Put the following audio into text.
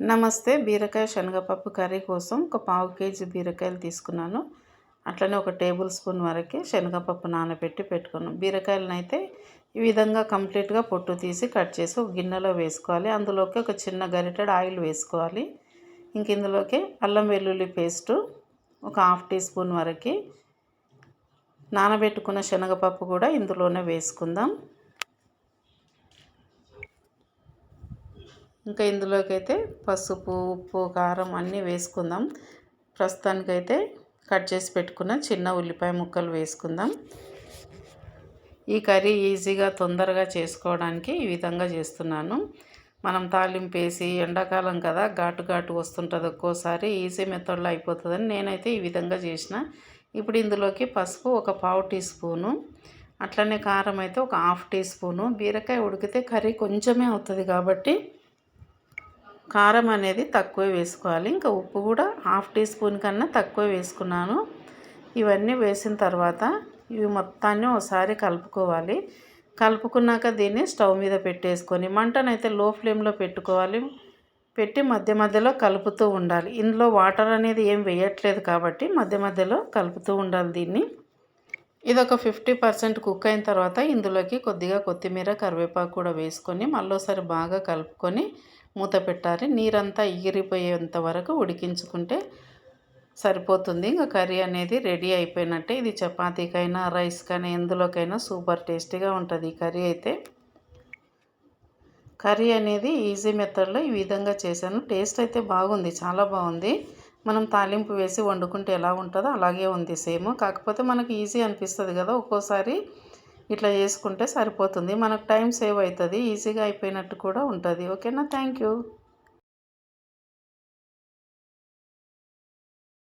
నమస్తే. బీరకాయ శనగపప్పు కర్రీ కోసం ఒక పావు కేజీ బీరకాయలు తీసుకున్నాను. అట్లనే ఒక టేబుల్ స్పూన్ వరకే శనగపప్పు నానబెట్టి పెట్టుకున్నాను. బీరకాయలను అయితే ఈ విధంగా కంప్లీట్గా పొట్టు తీసి కట్ చేసి ఒక గిన్నెలో వేసుకోవాలి. అందులోకి ఒక చిన్న గరిటెడ్ ఆయిల్ వేసుకోవాలి. ఇంక ఇందులోకి అల్లం వెల్లుల్లి పేస్టు ఒక హాఫ్ టీ స్పూన్ వరకు. నానబెట్టుకున్న శనగపప్పు కూడా ఇందులోనే వేసుకుందాం. ఇంకా ఇందులోకి అయితే పసుపు ఉప్పు కారం అన్నీ వేసుకుందాం. ప్రస్తుతానికైతే కట్ చేసి పెట్టుకున్న చిన్న ఉల్లిపాయ ముక్కలు వేసుకుందాం. ఈ కర్రీ ఈజీగా తొందరగా చేసుకోవడానికి ఈ విధంగా చేస్తున్నాను. మనం తాలింపు వేసి ఎండాకాలం కదా ఘాటు ఘాటు వస్తుంటుంది ఒక్కోసారి ఈజీ మెథడ్లో అయిపోతుందని నేనైతే ఈ విధంగా చేసిన. ఇప్పుడు ఇందులోకి పసుపు ఒక పావు టీ స్పూను అట్లనే కారం అయితే ఒక హాఫ్ టీ స్పూను. బీరకాయ ఉడికితే కర్రీ కొంచెమే అవుతుంది కాబట్టి కారం అనేది తక్కువ వేసుకోవాలి. ఇంకా ఉప్పు కూడా హాఫ్ టీ స్పూన్ కన్నా తక్కువ వేసుకున్నాను. ఇవన్నీ వేసిన తర్వాత ఇవి మొత్తాన్ని ఒకసారి కలుపుకోవాలి. కలుపుకున్నాక దీన్ని స్టవ్ మీద పెట్టేసుకొని మంటనైతే లో ఫ్లేమ్లో పెట్టుకోవాలి. పెట్టి మధ్య మధ్యలో కలుపుతూ ఉండాలి. ఇందులో వాటర్ అనేది ఏం వేయట్లేదు కాబట్టి మధ్య మధ్యలో కలుపుతూ ఉండాలి దీన్ని. ఇది ఒక ఫిఫ్టీ పర్సెంట్ కుక్ అయిన తర్వాత ఇందులోకి కొద్దిగా కొత్తిమీర కరివేపాకు కూడా వేసుకొని మళ్ళీ బాగా కలుపుకొని మూత పెట్టాలి. నీరంతా ఎగిరిపోయేంత వరకు ఉడికించుకుంటే సరిపోతుంది. ఇంకా కర్రీ అనేది రెడీ అయిపోయినట్టే ఇది చపాతీకైనా రైస్ కానీ ఎందులోకైనా సూపర్ టేస్టీగా ఉంటుంది ఈ కర్రీ అయితే. కర్రీ అనేది ఈజీ మెథడ్లో ఈ విధంగా చేశాను. టేస్ట్ అయితే బాగుంది చాలా బాగుంది. మనం తాలింపు వేసి వండుకుంటే ఎలా ఉంటుందో అలాగే ఉంది సేమ్. కాకపోతే మనకు ఈజీ అనిపిస్తుంది కదా ఒక్కోసారి. ఇట్లా చేసుకుంటే సరిపోతుంది. మనకు టైం సేవ్ అవుతుంది ఈజీగా అయిపోయినట్టు కూడా ఉంటుంది. ఓకేనా? Thank you.